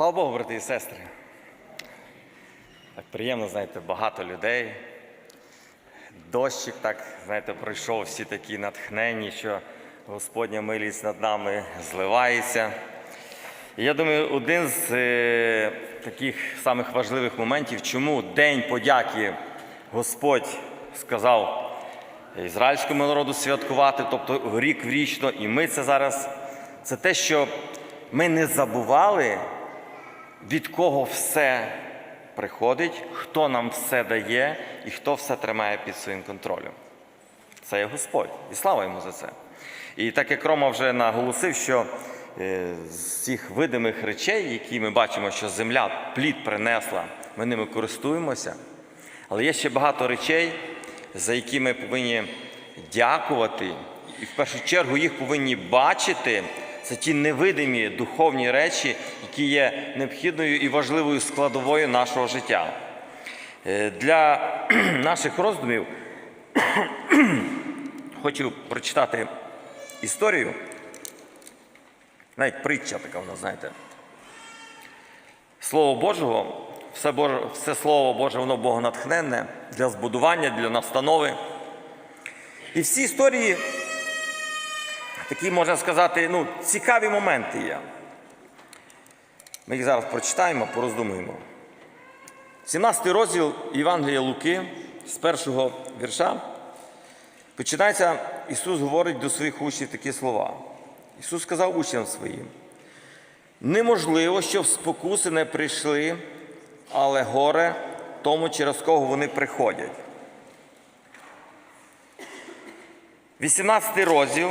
Слава Богу, брати і сестри. Так приємно, знаєте, багато людей. Дощик так, знаєте, пройшов, всі такі натхнені, що Господня милість над нами зливається. І я думаю, один з е, таких самих важливих моментів, чому День подяки Господь сказав ізраїльському народу святкувати, тобто рік в річно, і ми це зараз, це те, що ми не забували, від кого все приходить, хто нам все дає і хто все тримає під своїм контролем. Це є Господь. І слава йому за це. І так як Рома вже наголосив, що е, з цих видимих речей, які ми бачимо, що земля плід принесла, ми ними користуємося. Але є ще багато речей, за які ми повинні дякувати, і в першу чергу їх повинні бачити. Це ті невидимі духовні речі, які є необхідною і важливою складовою нашого життя. Е, Для наших роздумів хочу прочитати історію. Навіть притча така вона, знаєте. Слово Божого, все, Боже, все Слово Боже, воно богонатхненне для збудування, для настанови. І всі історії, такі, можна сказати, ну, цікаві моменти є. Ми їх зараз прочитаємо, пороздумуємо. 17 розділ Євангелія Луки з першого вірша. Починається, Ісус говорить до своїх учнів такі слова. Ісус сказав учням своїм: неможливо, щоб спокуси не прийшли, але горе тому, через кого вони приходять. 18 розділ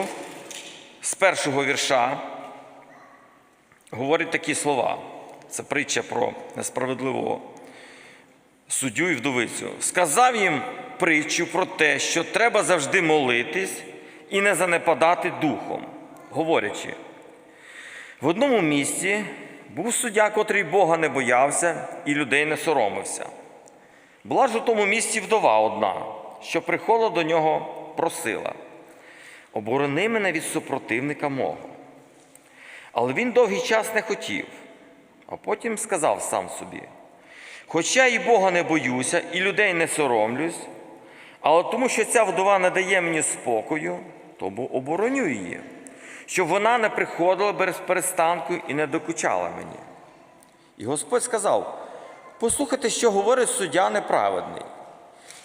з першого вірша говорить такі слова. Це притча про несправедливого суддю і вдовицю. Сказав їм притчу про те, що треба завжди молитись і не занепадати духом, говорячи. В одному місці був суддя, котрий Бога не боявся і людей не соромився. Була ж у тому місці вдова одна, що приходила до нього, просила: оборони мене від супротивника мого. Але він довгий час не хотів, а потім сказав сам собі: Хоча і Бога не боюся, і людей не соромлюсь, але тому, що ця вдова не дає мені спокою, тому обороню її, щоб вона не приходила без перестанку і не докучала мені. І Господь сказав: послухайте, що говорить суддя неправедний.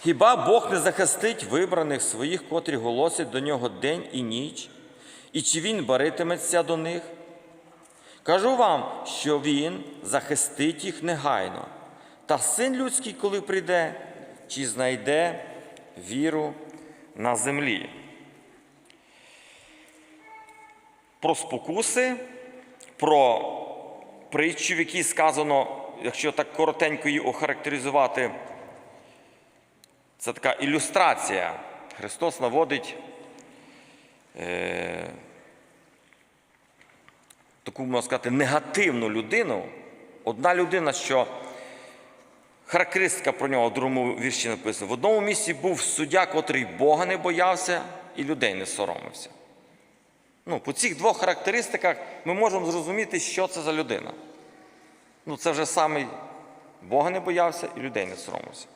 Хіба Бог не захистить вибраних своїх, котрі голосять до нього день і ніч, і чи він баритиметься до них? Кажу вам, що він захистить їх негайно. Та син людський, коли прийде, чи знайде віру на землі. Про спокуси, про притчу, в якій сказано, якщо так коротенько її охарактеризувати, це така ілюстрація. Христос наводить е, таку, можна сказати, негативну людину. Одна людина, що характеристика про нього в другому вірші написано: в одному місці був суддя, котрий Бога не боявся і людей не соромився. Ну, По цих двох характеристиках ми можемо зрозуміти, що це за людина. Ну, Це вже саме Бога не боявся і людей не соромився.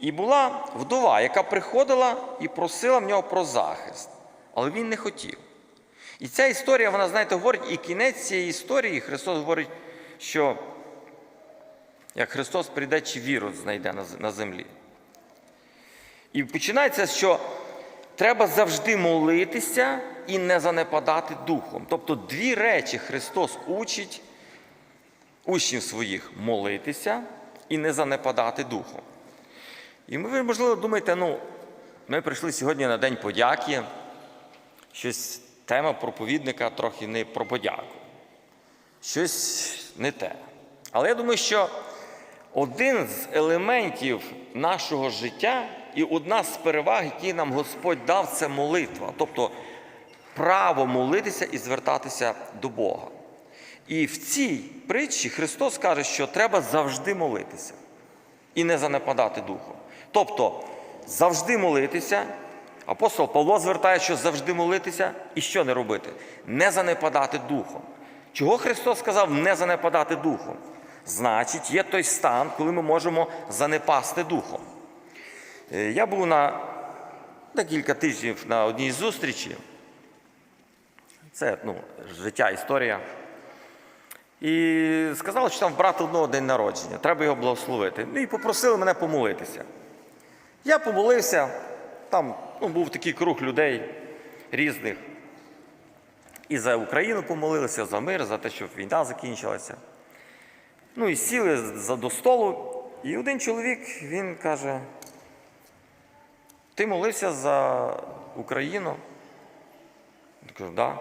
І була вдова, яка приходила і просила в нього про захист, але він не хотів. І ця історія, вона, знаєте, говорить, і кінець цієї історії Христос говорить, що як Христос прийде, чи віру знайде на землі. І починається, що треба завжди молитися і не занепадати духом. Тобто дві речі Христос учить учнів своїх молитися і не занепадати духом. І ви, можливо, думаєте, ну, ми прийшли сьогодні на День подяки, щось тема проповідника трохи не про подяку. Щось не те. Але я думаю, що один з елементів нашого життя і одна з переваг, які нам Господь дав, це молитва. Тобто право молитися і звертатися до Бога. І в цій притчі Христос каже, що треба завжди молитися і не занепадати духом. Тобто завжди молитися. Апостол Павло звертає, що завжди молитися і що не робити? Не занепадати духом. Чого Христос сказав не занепадати духом? Значить, є той стан, коли ми можемо занепасти духом. Е, Я був на декілька тижнів на одній зустрічі. Це ну, життя, історія. І сказали, що там в брата одного день народження, треба його благословити. Ну і попросили мене помолитися. Я помолився, там ну, був такий круг людей різних. І за Україну помолилися, за мир, за те, щоб війна закінчилася. Ну і сіли за до столу, і один чоловік він каже: Ти молився за Україну? Я кажу, да.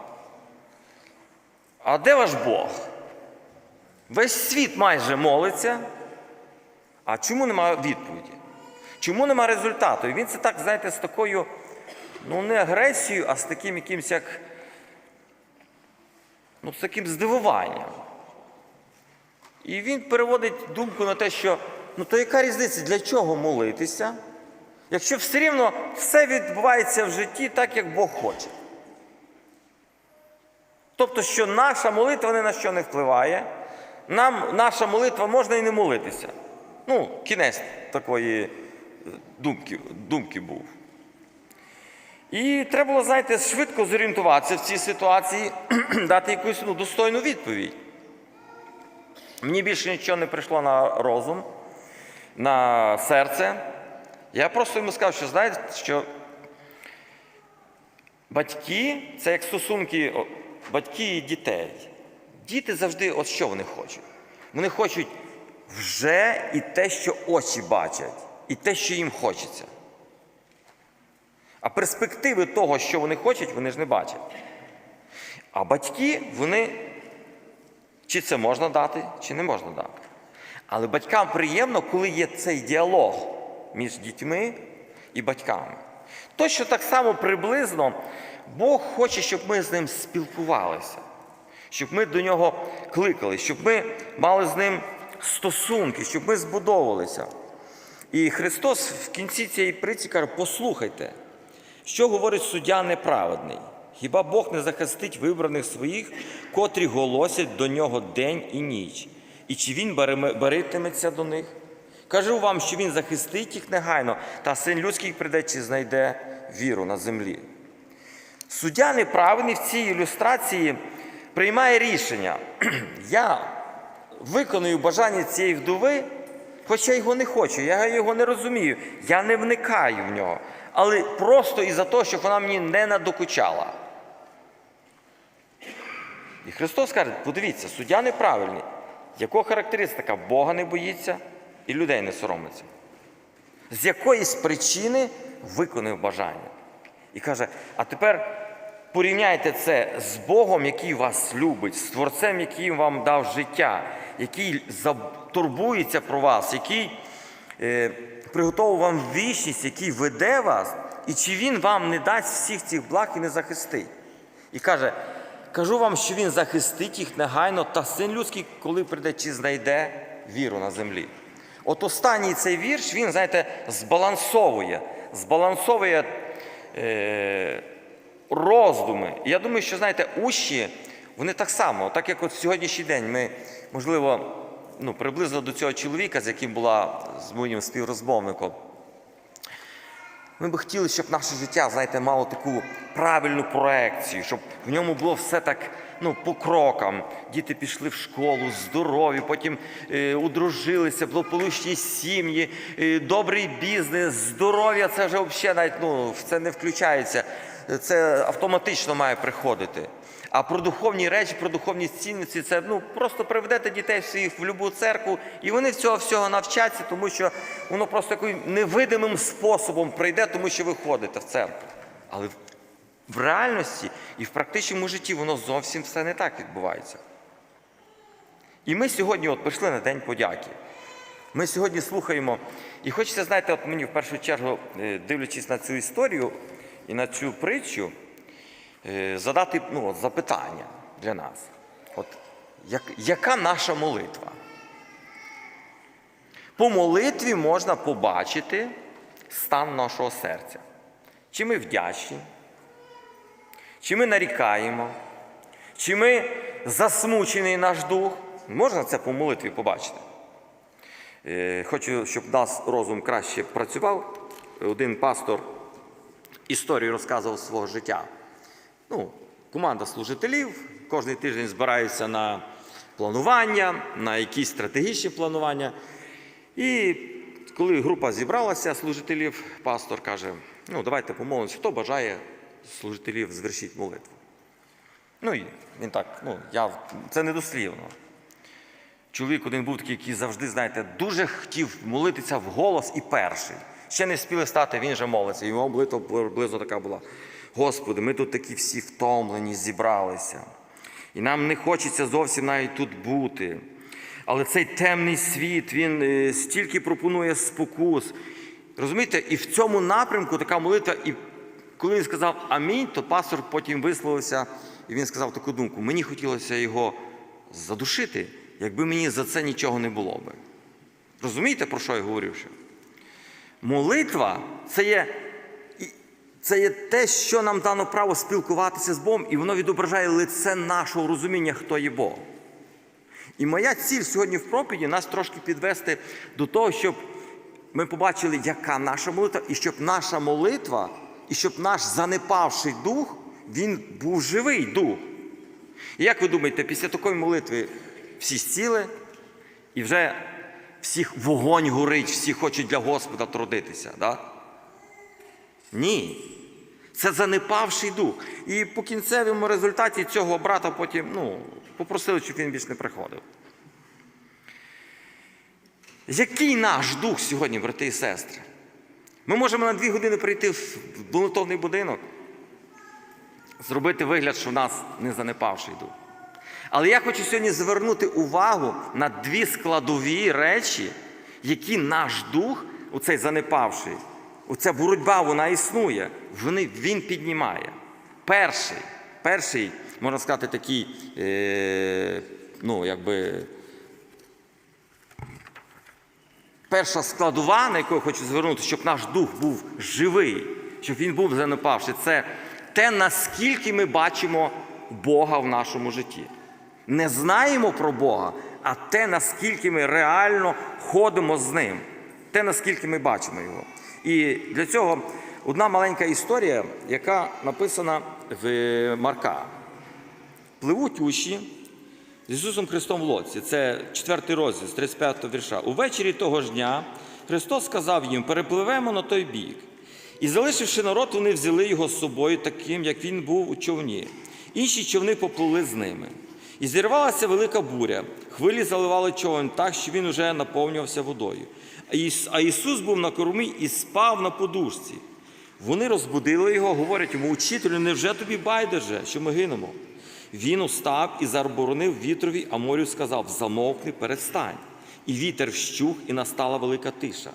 А де ваш Бог? Весь світ майже молиться. А чому немає відповіді? Чому немає результату? І він це так, знаєте, з такою, ну не агресією, а з таким якимось як, ну, з таким здивуванням. І він переводить думку на те, що ну то яка різниця, для чого молитися, якщо все рівно все відбувається в житті так, як Бог хоче. Тобто, що наша молитва ні на що не впливає, нам наша молитва можна і не молитися. Ну, кінець такої думки, думки був. І треба було, знаєте, швидко зорієнтуватися в цій ситуації, дати якусь ну, достойну відповідь. Мені більше нічого не прийшло на розум, на серце. Я просто йому сказав, що знаєте, що батьки це як стосунки о, батьки і дітей. Діти завжди, от що вони хочуть? Вони хочуть вже і те, що очі бачать, і те, що їм хочеться. А перспективи того, що вони хочуть, вони ж не бачать. А батьки, вони чи це можна дати, чи не можна дати. Але батькам приємно, коли є цей діалог між дітьми і батьками. Точно так само приблизно Бог хоче, щоб ми з ним спілкувалися, щоб ми до нього кликали, щоб ми мали з ним стосунки, щоб ми збудовувалися. І Христос в кінці цієї приці каже: послухайте, що говорить суддя неправедний. Хіба Бог не захистить вибраних своїх, котрі голосять до нього день і ніч? І чи він беритиметься до них? Кажу вам, що він захистить їх негайно, та син людський прийде, чи знайде віру на землі. Суддя неправедний в цій ілюстрації приймає рішення. Я виконую бажання цієї вдови, хоча його не хочу, я його не розумію, я не вникаю в нього. Але просто із-за того, щоб вона мені не надокучала. І Христос каже, подивіться, суддя неправильний. Якого характеристика? Бога не боїться і людей не соромиться. З якоїсь причини виконав бажання. І каже, а тепер порівняйте це з Богом, який вас любить, з Творцем, який вам дав життя, який турбується про вас, який е, приготував вам вічність, який веде вас, і чи він вам не дасть всіх цих благ і не захистить. І каже, кажу вам, що він захистить їх негайно, та син людський, коли прийде, чи знайде віру на землі. От останній цей вірш, він, знаєте, збалансовує, збалансовує е, роздуми. Я думаю, що, знаєте, ущі, вони так само, так як от сьогоднішній день ми, можливо, ну, приблизно до цього чоловіка, з яким була з моїм співрозмовником, ми би хотіли, щоб наше життя, знаєте, мало таку правильну проекцію, щоб в ньому було все так ну, по крокам. Діти пішли в школу, здорові, потім е, одружилися, благополучні сім'ї, е, добрий бізнес, здоров'я це вже взагалі навіть ну, в це не включається. Це автоматично має приходити. А про духовні речі, про духовні цінності це ну, просто приведете дітей всіх в будь-яку церкву, і вони цього всього навчаться, тому що воно просто таким невидимим способом прийде, тому що ви ходите в церкву. Але в- в реальності і в практичному житті воно зовсім все не так відбувається. І ми сьогодні от прийшли на День подяки. Ми сьогодні слухаємо, і хочеться, знаєте, от мені в першу чергу, е, дивлячись на цю історію і на цю притчу, е, задати ну, запитання для нас. От, як, яка наша молитва? По молитві можна побачити стан нашого серця. Чи ми вдячні, чи ми нарікаємо, чи ми засмучений наш дух. Можна це по молитві побачити? Е, Хочу, щоб нас розум краще працював. Один пастор історію розказував свого життя. Ну, команда служителів кожен тиждень збираються на планування, на якісь стратегічні планування. І коли група зібралася служителів, пастор каже: ну, давайте помолимося, хто бажає служителів звершити молитву. Ну і він так, ну, я, це недослівно. Чоловік один був такий, який завжди, знаєте, дуже хотів молитися в голос і перший. Ще не спіли стати, він же молиться. Його молитва приблизно така була. Господи, ми тут такі всі втомлені, зібралися. І нам не хочеться зовсім навіть тут бути. Але цей темний світ, він е, стільки пропонує спокус. Розумієте, і в цьому напрямку така молитва, і коли він сказав амінь, то пастор потім висловився, і він сказав таку думку: мені хотілося його задушити, якби мені за це нічого не було би. Розумієте, про що я говорив? Молитва це є, це є те, що нам дано право спілкуватися з Богом, і воно відображає лице нашого розуміння, хто є Бог. І моя ціль сьогодні в проповіді нас трошки підвести до того, щоб ми побачили, яка наша молитва, і щоб наша молитва, і щоб наш занепавший дух, він був живий дух. І як ви думаєте, після такої молитви всі сіли, і вже всіх вогонь горить, всі хочуть для Господа трудитися. Да? Ні. Це занепавший дух. І по кінцевому результаті цього брата потім ну, попросили, щоб він більше не приходив. Який наш дух сьогодні, брати і сестри? Ми можемо на дві години прийти в молитовний будинок, зробити вигляд, що в нас не занепавший дух. Але я хочу сьогодні звернути увагу на дві складові речі, які наш дух, оцей занепавший, оця боротьба, вона існує, вони, він піднімає. Перший, перший, можна сказати, такий, е, ну, якби, перша складова, на яку я хочу звернути, щоб наш дух був живий, щоб він був занепавший, це те, наскільки ми бачимо Бога в нашому житті. Не знаємо про Бога, а те, наскільки ми реально ходимо з ним, те, наскільки ми бачимо його. І для цього одна маленька історія, яка написана в Марка. Пливуть уші з Ісусом Христом в лодці. Це четвертий розділ з 35 вірша. Увечері того ж дня Христос сказав їм: перепливемо на той бік. І залишивши народ, вони взяли його з собою, таким, як він був у човні. Інші човни поплили з ними. І зірвалася велика буря. Хвилі заливали човен так, що він уже наповнювався водою. А Ісус був на кормі і спав на подушці. Вони розбудили його, говорять йому, учителю, невже тобі байдуже, що ми гинемо? Він устав і заборонив вітрові, а морю сказав: замовкни, перестань. І вітер вщух, і настала велика тиша.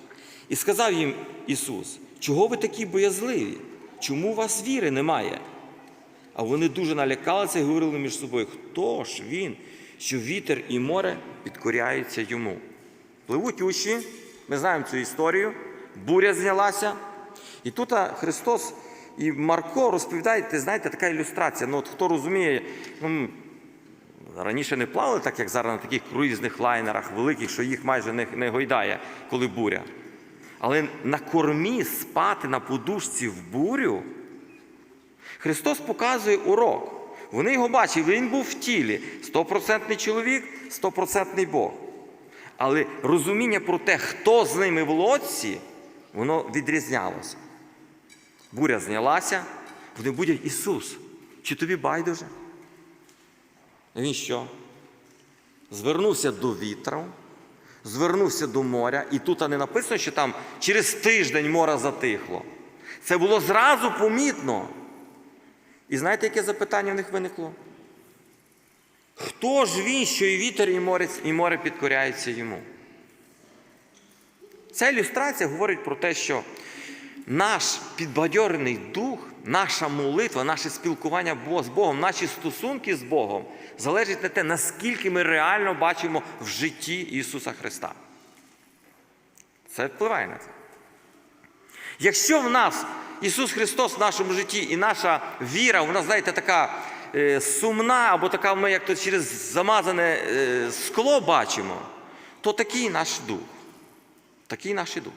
І сказав їм Ісус: чого ви такі боязливі? Чому у вас віри немає? А вони дуже налякалися і говорили між собою, хто ж він, що вітер і море підкоряються йому. Пливуть уші, ми знаємо цю історію, буря знялася. І тут Христос і Марко розповідають, знаєте, така ілюстрація. Ну, от хто розуміє, ну, раніше не плавали, так як зараз на таких круїзних лайнерах великих, що їх майже не, не гойдає, коли буря. Але на кормі спати на подушці в бурю. Христос показує урок. Вони його бачили, він був в тілі. Стопроцентний чоловік, стопроцентний Бог. Але розуміння про те, хто з ними в лодці, воно відрізнялося. Буря знялася, вони будуть Ісус. Чи тобі байдуже? Він що? Звернувся до вітру, звернувся до моря, і тут не написано, що там через тиждень море затихло. Це було зразу помітно. І знаєте, яке запитання в них виникло? Хто ж він, що і вітер, і море, і море підкоряється йому? Ця ілюстрація говорить про те, що наш підбадьорений дух, наша молитва, наше спілкування з Богом, наші стосунки з Богом залежить на те, наскільки ми реально бачимо в житті Ісуса Христа. Це впливає на це. Якщо в нас Ісус Христос в нашому житті і наша віра, вона, знаєте, така е, сумна, або така ми як то через замазане е, скло бачимо, то такий наш дух. Такий наш дух.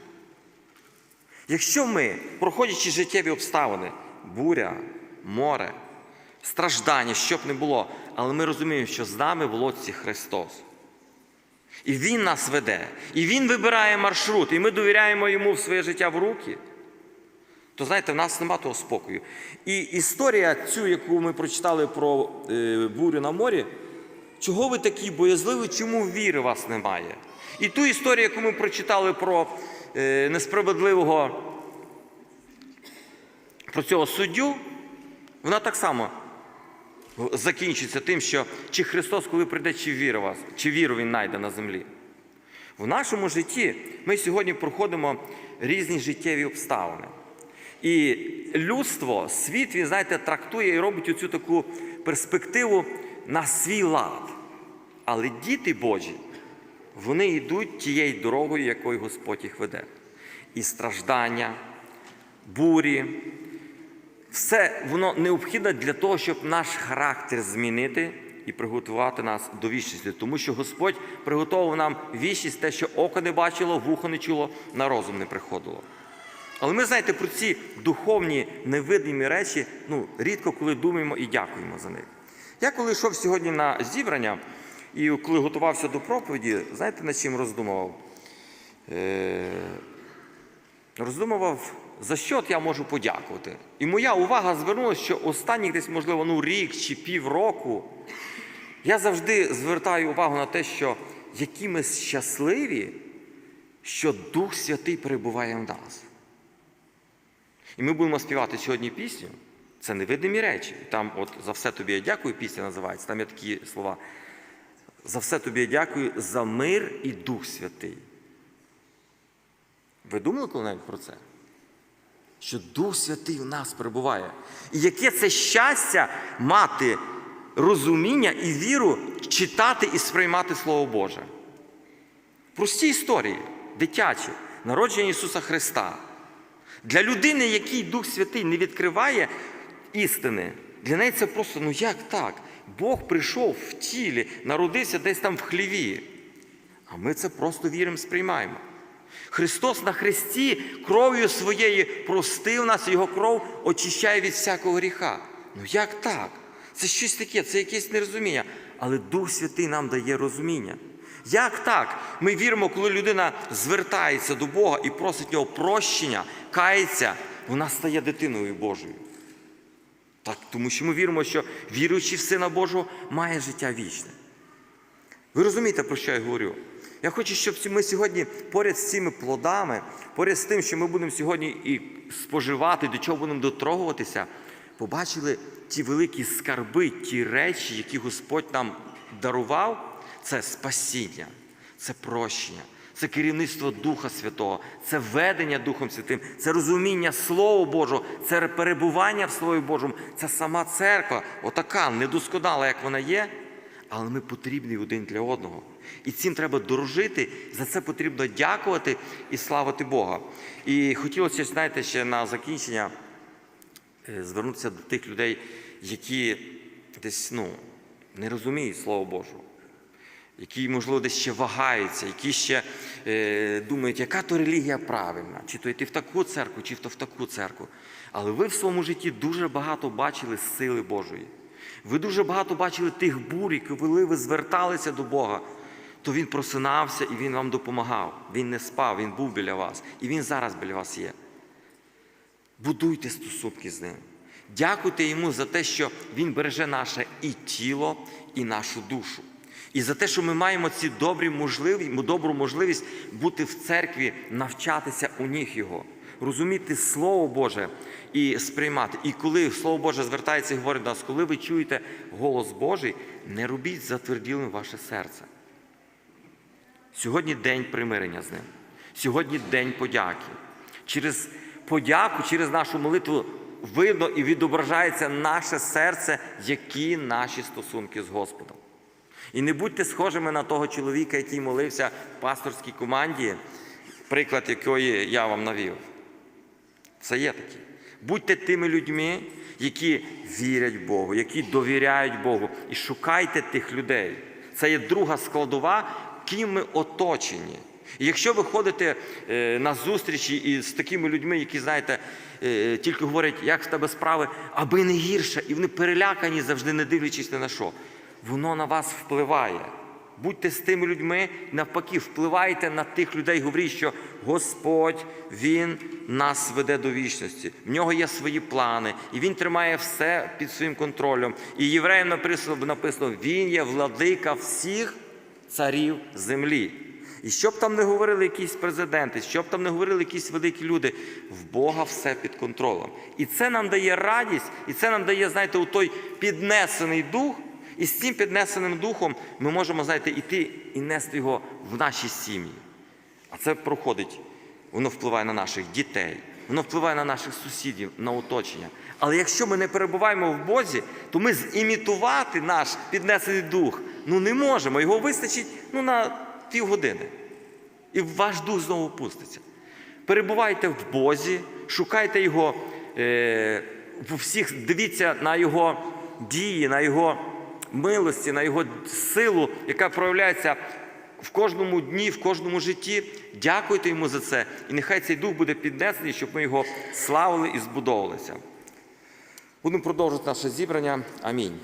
Якщо ми, проходячи життєві обставини, буря, море, страждання, що б не було, але ми розуміємо, що з нами в лодці Христос. І Він нас веде, і Він вибирає маршрут, і ми довіряємо йому в своє життя в руки, то знаєте, в нас нема того спокою. І історія, цю, яку ми прочитали про е, бурю на морі, чого ви такі боязливі, чому віри вас немає? І ту історію, яку ми прочитали про е, несправедливого, про цього суддю, вона так само закінчиться тим, що чи Христос, коли прийде, чи віра вас, чи віру Він знайде на землі. В нашому житті ми сьогодні проходимо різні життєві обставини. І людство, світ, він, знаєте, трактує і робить оцю таку перспективу на свій лад. Але діти Божі, вони йдуть тією дорогою, якою Господь їх веде. І страждання, бурі, все воно необхідне для того, щоб наш характер змінити і приготувати нас до вічності. Тому що Господь приготував нам вічність, те, що око не бачило, вухо не чуло, на розум не приходило. Але ми, знаєте, про ці духовні невидимі речі ну, рідко коли думаємо і дякуємо за них. Я коли йшов сьогодні на зібрання і коли готувався до проповіді, знаєте, над чим роздумував? Е, роздумував, за що я можу подякувати. І моя увага звернулася, що останніх десь, можливо, ну, рік чи півроку я завжди звертаю увагу на те, що які ми щасливі, що Дух Святий перебуває в нас. І ми будемо співати сьогодні пісню. Це невидимі речі. Там, от за все тобі я дякую, пісня називається. Там є такі слова. За все тобі я дякую за мир і Дух Святий. Ви думали коли-небудь про це? Що Дух Святий в нас перебуває. І яке це щастя мати розуміння і віру читати і сприймати Слово Боже. Прості історії, дитячі, народження Ісуса Христа. Для людини, який Дух Святий не відкриває істини, для неї це просто, ну як так? Бог прийшов в тілі, народився десь там в хліві. А ми це просто віримо, сприймаємо. Христос на Христі кров'ю своєю простив нас, Його кров очищає від всякого гріха. Ну як так? Це щось таке, це якесь нерозуміння. Але Дух Святий нам дає розуміння. Як так? Ми віримо, коли людина звертається до Бога і просить нього прощення, кається, вона стає дитиною Божою. Так, тому що ми віримо, що віруючий в Сина Божого має життя вічне. Ви розумієте, про що я говорю? Я хочу, щоб ми сьогодні поряд з цими плодами, поряд з тим, що ми будемо сьогодні і споживати, до чого будемо дотрогуватися, побачили ті великі скарби, ті речі, які Господь нам дарував. Це спасіння, це прощення, це керівництво Духа Святого, це ведення Духом Святим, це розуміння Слова Божого, це перебування в Слові Божому, це сама церква, отака недосконала, як вона є, але ми потрібні один для одного. І цим треба дорожити, за це потрібно дякувати і славити Бога. І хотілося, знаєте, ще на закінчення е, звернутися до тих людей, які десь ну, не розуміють Слово Божого які, можливо, десь ще вагаються, які ще е, думають, яка то релігія правильна, чи то йти в таку церкву, чи то в таку церкву. Але ви в своєму житті дуже багато бачили сили Божої. Ви дуже багато бачили тих бурь, коли ви зверталися до Бога, то Він просинався і Він вам допомагав. Він не спав, Він був біля вас. І Він зараз біля вас є. Будуйте стосунки з ним. Дякуйте йому за те, що Він береже наше і тіло, і нашу душу. І за те, що ми маємо ці добрі можливість, добру можливість бути в церкві, навчатися у ніг Його, розуміти Слово Боже і сприймати. І коли Слово Боже звертається і говорить до нас, коли ви чуєте голос Божий, не робіть затверділим ваше серце. Сьогодні день примирення з ним. Сьогодні день подяки. Через подяку, через нашу молитву видно і відображається наше серце, які наші стосунки з Господом. І не будьте схожими на того чоловіка, який молився в пасторській команді, приклад якої я вам навів. Це є такі. Будьте тими людьми, які вірять Богу, які довіряють Богу, і шукайте тих людей. Це є друга складова, ким ми оточені. І якщо ви ходите е, на зустрічі із такими людьми, які, знаєте, е, тільки говорять, як в тебе справи, аби не гірше, і вони перелякані завжди, не дивлячись ні на що, воно на вас впливає. Будьте з тими людьми, навпаки, впливайте на тих людей, говоріть, що Господь Він нас веде до вічності. В нього є свої плани, і Він тримає все під своїм контролем. І євреям написано, написано Він є владика всіх царів землі. І що б там не говорили якісь президенти, що б там не говорили якісь великі люди, в Бога все під контролем. І це нам дає радість, і це нам дає, знаєте, у той піднесений дух. І з цим піднесеним духом ми можемо, знаєте, іти і нести його в наші сім'ї. А це проходить, воно впливає на наших дітей, воно впливає на наших сусідів, на оточення. Але якщо ми не перебуваємо в Бозі, то ми зімітувати наш піднесений дух ну не можемо. Його вистачить ну, на півгодини. І ваш дух знову пуститься. Перебувайте в Бозі, шукайте Його е, всіх, дивіться на Його дії, на Його милості, на Його силу, яка проявляється в кожному дні, в кожному житті. Дякуйте йому за це. І нехай цей дух буде піднесений, щоб ми його славили і збудовувалися. Будемо продовжувати наше зібрання. Амінь.